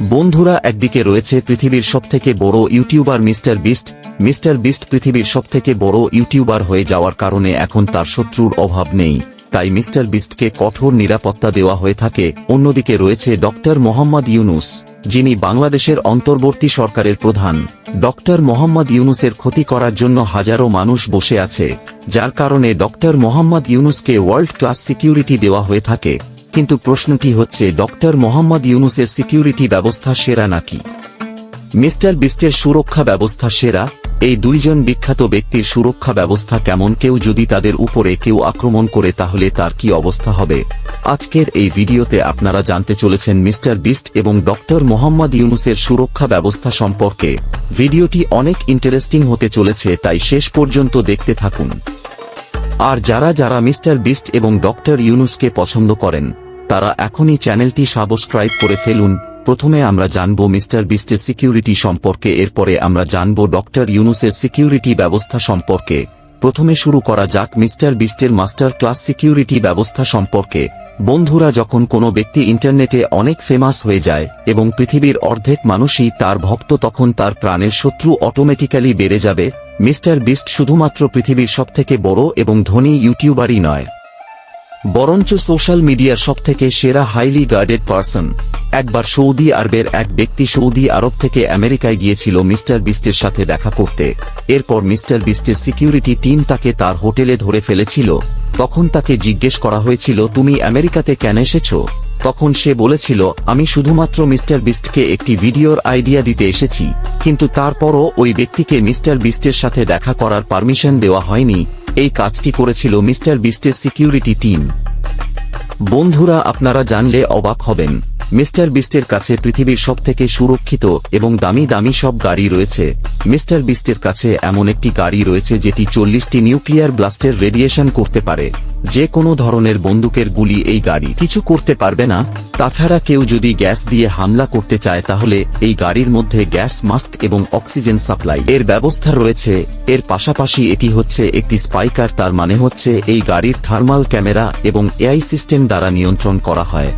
বন্ধুরা, একদিকে রয়েছে পৃথিবীর সবথেকে বড় YouTuber mister Beast. Mister Beast পৃথিবীর সবথেকে বড় ইউটিউবার হয়ে যাওয়ার কারণে এখন তার শত্রুর অভাব নেই। তাই মিস্টার বিস্টকে কঠোর নিরাপত্তা দেওয়া হয়ে থাকে। অন্যদিকে রয়েছে ডক্টর মোহাম্মদ ইউনুস, যিনি বাংলাদেশের অন্তর্বর্তী সরকারের প্রধান। ডক্টর মোহাম্মদ ইউনুসের ক্ষতি করার জন্য হাজারো মানুষ বসে আছে, যার কারণে ডক্টর মোহাম্মদ ইউনুসকে ওয়ার্ল্ড ক্লাস সিকিউরিটি দেওয়া হয়ে থাকে। কিন্তু প্রশ্নটি হচ্ছে, ডক্টর মোহাম্মদ ইউনুসের সিকিউরিটি ব্যবস্থা সেরা নাকি? মিস্টার বিস্টের সুরক্ষা ব্যবস্থা সেরা? এই দুইজন বিখ্যাত ব্যক্তির সুরক্ষা ব্যবস্থা কেমন? কেউ যদি তাদের উপরে কেউ আক্রমণ করে, তাহলে তার কি অবস্থা হবে? আজকের এই ভিডিওতে আপনারা জানতে চলেছেন মিস্টার বিস্ট এবং ডক্টর মোহাম্মদ ইউনুসের সুরক্ষা ব্যবস্থা সম্পর্কে। ভিডিওটি অনেক ইন্টারেস্টিং হতে চলেছে, তাই শেষ পর্যন্ত দেখতে থাকুন। আর যারা যারা মিস্টার বিস্ট এবং ডক্টর ইউনুসকে পছন্দ করেন তারা এখনই চ্যানেলটি সাবস্ক্রাইব করে ফেলুন। প্রথমে আমরা জানব মিস্টার বিস্টের সিকিউরিটি সম্পর্কে, এরপরে আমরা জানব ডক্টর ইউনুসের সিকিউরিটি ব্যবস্থা সম্পর্কে। প্রথমে শুরু করা যাক মিস্টার বিস্টের মাস্টার ক্লাস সিকিউরিটি ব্যবস্থা সম্পর্কে। বন্ধুরা, যখন কোনো ব্যক্তি ইন্টারনেটে অনেক ফেমাস হয়ে যায় এবং পৃথিবীর অর্ধেক মানুষই তার ভক্ত, তখন তার প্রাণের শত্রু অটোমেটিক্যালি বেড়ে যাবে। মিস্টার বিস্ট শুধুমাত্র পৃথিবীর সবথেকে বড় এবং ধনী ইউটিউবারই নয়। বরঞ্চ সোশ্যাল মিডিয়ার সবথেকে সেরা হাইলি গার্ডেড পার্সন। একবার সৌদি আরবের এক ব্যক্তি সৌদি আরব থেকে আমেরিকায় গিয়েছিল মিস্টার বিস্টের সাথে দেখা করতে। এরপর মিস্টার বিস্টের সিকিউরিটি টিম তাকে তার হোটেলে ধরে ফেলেছিল। তখন তাকে জিজ্ঞেস করা হয়েছিল, তুমি আমেরিকাতে কেন এসেছ? তখন সে বলেছিল, আমি শুধুমাত্র মিস্টার বিস্টকে একটি ভিডিওর আইডিয়া দিতে এসেছি, কিন্তু তারপরও ওই ব্যক্তিকে মিস্টার বিস্টের সাথে দেখা করার পারমিশন দেওয়া হয়নি। এই কাজটি করেছিল মিস্টার বিস্টের সিকিউরিটি টিম। বন্ধুরা, আপনারা জানলে অবাক হবেন। মিস্টার বিস্টের কাছে পৃথিবীর সবথেকে সুরক্ষিত এবং দামি দামি সব গাড়ি রয়েছে। মিস্টার বিস্টের কাছে এমন একটি গাড়ি রয়েছে যেটি চল্লিশটি নিউক্লিয়ার ব্লাস্টের রেডিয়েশন করতে পারে। যে কোনো ধরনের বন্দুকের গুলি এই গাড়ি কিছু করতে পারবে না, তাছাড়া কেউ যদি গ্যাস দিয়ে হামলা করতে চায় তাহলে এই গাড়ির মধ্যে গ্যাস, মাস্ক এবং অক্সিজেন সাপ্লাই এর ব্যবস্থা রয়েছে। এর পাশাপাশি এটি হচ্ছে একটি স্পাইকার, তার মানে হচ্ছে এই গাড়ির থার্মাল ক্যামেরা এবং এআই সিস্টেম দ্বারা নিয়ন্ত্রণ করা হয়,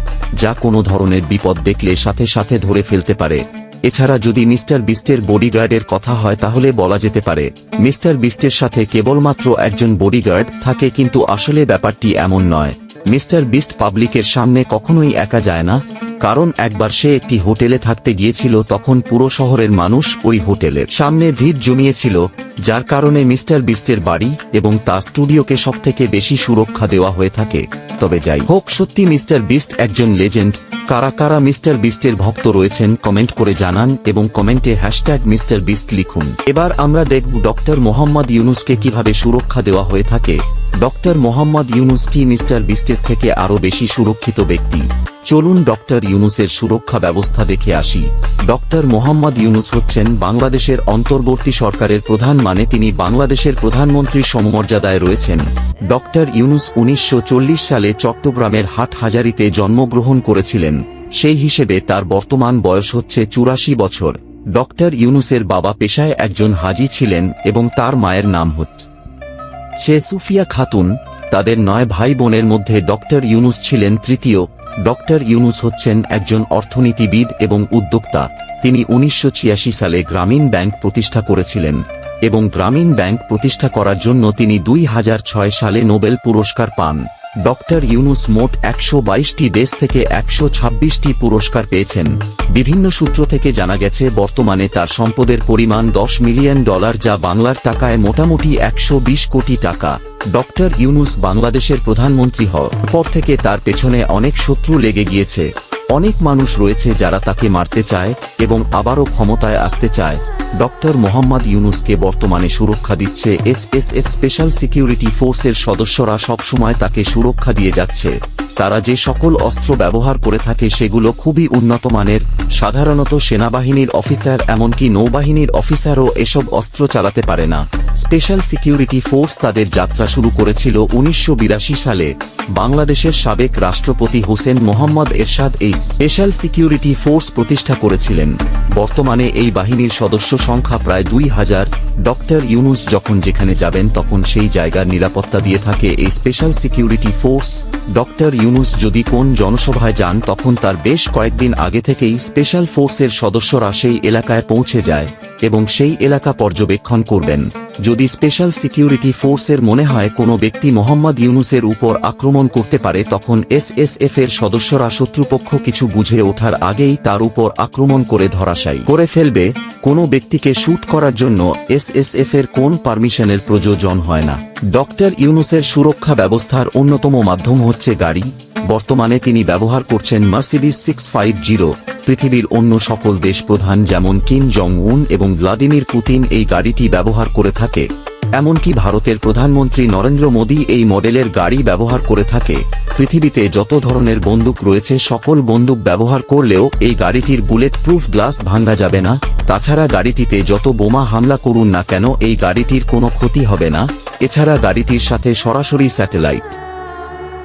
যা কোনো ধরনের বিপদ দেখলে সাথে সাথে ধরে ফেলতে পারে। এছাড়া যদি মিস্টার বিস্টের বডিগার্ডের কথা হয় তাহলে বলা যেতে পারে, মিস্টার বিস্টের সাথে কেবলমাত্র একজন বডিগার্ড থাকে কিন্তু আসলে ব্যাপারটি এমন নয়। মিস্টার বিস্ট পাবলিকের সামনে কখনোই একা যায় না। কারণ একবার সে একটি হোটেলে থাকতে গিয়েছিল, তখন পুরো শহরের মানুষ ওই হোটেলের সামনে ভিড় জমিয়েছিল, যার কারণে মিস্টার বিস্টের বাড়ি এবং তার স্টুডিওকে সবথেকে বেশি সুরক্ষা দেওয়া হয়ে থাকে। তবে যাই হোক, সত্যি মিস্টার বিস্ট একজন লেজেন্ড। কারা কারা মিস্টার বিস্টের ভক্ত রয়েছেন, কমেন্ট করে জানান এবং কমেন্টে হ্যাশট্যাগ মিস্টার বিস্ট লিখুন। এবার আমরা দেখব ডক্টর মোহাম্মদ ইউনুসকে কীভাবে সুরক্ষা দেওয়া হয়ে থাকে। ডক্টর মোহাম্মদ ইউনুস কি মিস্টার বিস্টের থেকে আরও বেশি সুরক্ষিত ব্যক্তি। চলুন ডক্টর ইউনুসের সুরক্ষা ব্যবস্থা দেখে আসি। ডক্টর মোহাম্মদ ইউনুস হচ্ছেন বাংলাদেশের অন্তর্বর্তী সরকারের প্রধান মানে তিনি বাংলাদেশের প্রধানমন্ত্রীর সমমর্যাদায় রয়েছেন। ডক্টর ইউনুস উনিশশো চল্লিশ সালে চট্টগ্রামের হাটহাজারিতে জন্মগ্রহণ করেছিলেন। সেই হিসেবে তার বর্তমান বয়স হচ্ছে চুরাশি বছর। ডক্টর ইউনুসের বাবা পেশায় একজন হাজি ছিলেন এবং তার মায়ের নাম হচ্ছে সে সুফিয়া খাতুন, তাদের নয় ভাই বোনের মধ্যে ডক্টর ইউনুস ছিলেন তৃতীয়। ডক্টর ইউনুস হচ্ছেন একজন অর্থনীতিবিদ এবং উদ্যোক্তা। তিনি উনিশশো ছিয়াশি সালে গ্রামীণ ব্যাংক প্রতিষ্ঠা করেছিলেন এবং গ্রামীণ ব্যাংক প্রতিষ্ঠা করার জন্য তিনি দুই হাজার ছয় সালে নোবেল পুরস্কার পান। ডক্টর ইউনুস মোট একশো বাইশটি দেশ থেকে একশো ছাব্বিশটি পুরস্কার পেয়েছেন। বিভিন্ন সূত্র থেকে জানা গেছে, বর্তমানে তার সম্পদের পরিমাণ দশ মিলিয়ন ডলার, যা বাংলার টাকায় মোটামুটি একশো বিশ কোটি টাকা। ডক্টর ইউনুস বাংলাদেশের প্রধানমন্ত্রী হওয়ার পর থেকে তার পেছনে অনেক শত্রু লেগে গিয়েছে। অনেক মানুষ রয়েছে যারা তাকে মারতে চায় এবং আবারও ক্ষমতায় আসতে চায়। ডক্টর মোহাম্মদ ইউনুসকে বর্তমানে সুরক্ষা দিচ্ছে এসএসএফ স্পেশাল সিকিউরিটি ফোর্সের সদস্যরা সবসময় তাকে সুরক্ষা দিয়ে যাচ্ছে। তারা যে সকল অস্ত্র ব্যবহার করে থাকে সেগুলো খুবই উন্নত মানের। সাধারণত সেনাবাহিনীর অফিসার এমনকি নৌবাহিনীর অফিসারও এসব অস্ত্র চালাতে পারে না। স্পেশাল সিকিউরিটি ফোর্স তাদের যাত্রা শুরু করেছিল উনিশশো বিরাশি সালে। বাংলাদেশের সাবেক রাষ্ট্রপতি হোসেন মোহাম্মদ এরশাদ এই স্পেশাল সিকিউরিটি ফোর্স প্রতিষ্ঠা করেছিলেন। বর্তমানে এই বাহিনীর সদস্য সংখ্যা প্রায় দুই হাজার। ডক্টর ইউনুস যখন যেখানে যাবেন তখন সেই জায়গার নিরাপত্তা দিয়ে থাকে এই special security force. Doctor Yunus যদি কোন জনসভায় যান তখন তার বেশ কয়েকদিন আগে থেকেই স্পেশাল ফোর্সের সদস্যরা সেই এলাকায় পৌঁছে যায়। এবং সেই এলাকা পর্যবেক্ষণ করবেন। যদি স্পেশাল সিকিউরিটি ফোর্সের মনে হয় কোনো ব্যক্তি মোহাম্মদ ইউনুসের উপর আক্রমণ করতে পারে, তখন এসএসএফ এর সদস্যরা শত্রুপক্ষ কিছু বুঝে ওঠার আগেই তার উপর আক্রমণ করে ধরাশায়ী করে ফেলবে। কোনো ব্যক্তিকে শুট করার জন্য এসএসএফ এর কোন পারমিশনের প্রয়োজন হয় না। ডক্টর ইউনুসের সুরক্ষা ব্যবস্থার অন্যতম মাধ্যম হচ্ছে গাড়ি। বর্তমানে তিনি ব্যবহার করছেন মার্সিডিস সিক্স ফাইভ জিরো। পৃথিবীর অন্য সকল দেশ প্রধান যেমন কিম জং উন এবং ভ্লাদিমির পুতিন এই গাড়িটি ব্যবহার করে থাকে। এমনকি ভারতের প্রধানমন্ত্রী নরেন্দ্র মোদী এই মডেলের গাড়ি ব্যবহার করে থাকে। পৃথিবীতে যত ধরনের বন্দুক রয়েছে, সকল বন্দুক ব্যবহার করলেও এই গাড়িটির বুলেট প্রুফ গ্লাস ভাঙ্গা যাবে না। তাছাড়া গাড়িটিতে যত বোমা হামলা করুন না কেন, এই গাড়িটির কোনো ক্ষতি হবে না। এছাড়া গাড়িটির সাথে সরাসরি স্যাটেলাইট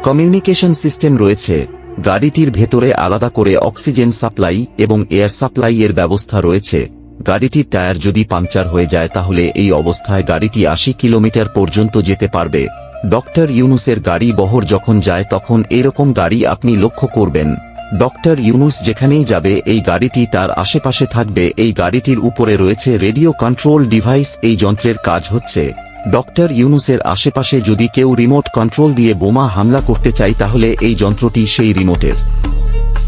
কমিউনিকেশন সিস্টেম রয়েছে। গাড়িটির ভেতরে আলাদা করে অক্সিজেন সাপ্লাই এবং এয়ার সাপ্লাই এর ব্যবস্থা রয়েছে। গাড়িটির টায়ার যদি পাংচার হয়ে যায় তাহলে এই অবস্থায় গাড়িটি আশি কিলোমিটার পর্যন্ত যেতে পারবে। ডক্টর ইউনুসের গাড়ি বহর যখন যায় তখন এরকম গাড়ি আপনি লক্ষ্য করবেন। ডক্টর ইউনুস যেখানেই যাবে এই গাড়িটি তার আশেপাশে থাকবে। এই গাড়িটির উপরে রয়েছে রেডিও কন্ট্রোল ডিভাইস। এই যন্ত্রের কাজ হচ্ছে ডক্টর ইউনুসের আশেপাশে যদি কেউ রিমোট কন্ট্রোল দিয়ে বোমা হামলা করতে চায় তাহলে এই যন্ত্রটি সেই রিমোটের।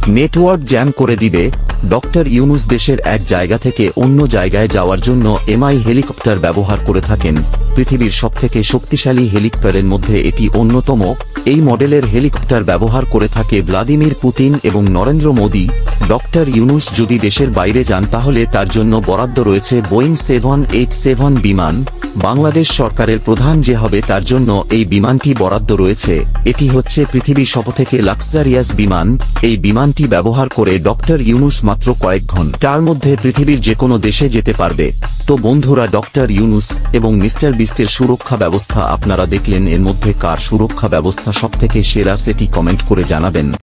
নেটওয়ার্ক জ্যাম করে দিবে ডক্টর ইউনুস দেশের এক জায়গা থেকে অন্য জায়গায় যাওয়ার জন্য এমআই হেলিকপ্টার ব্যবহার করে থাকেন। পৃথিবীর সবথেকে শক্তিশালী হেলিকপ্টারের মধ্যে এটি অন্যতম। এই মডেলের হেলিকপ্টার ব্যবহার করে থাকে ভ্লাদিমির পুতিন এবং নরেন্দ্র মোদী। ডক্টর ইউনুস যদি দেশের বাইরে যান, তাহলে তার জন্য বরাদ্দ রয়েছে বোয়িং সেভন এইট সেভন বিমান। বাংলাদেশ সরকারের প্রধান যে হবে, তার জন্য এই বিমানটি বরাদ্দ রয়েছে। এটি হচ্ছে পৃথিবীর সবথেকে লাক্সারিয়াস বিমান। এই বিমানটি ব্যবহার করে ডক্টর ইউনুস মাত্র কয়েক ঘণ্টার মধ্যে পৃথিবীর যে কোনো দেশে যেতে পারবে। তো বন্ধুরা, ডক্টর ইউনুস এবং মিস্টার বিস্টের সুরক্ষা ব্যবস্থা আপনারা দেখলেন এর মধ্যে কার সুরক্ষা ব্যবস্থা সবথেকে সেরা সেটি কমেন্ট করে জানাবেন।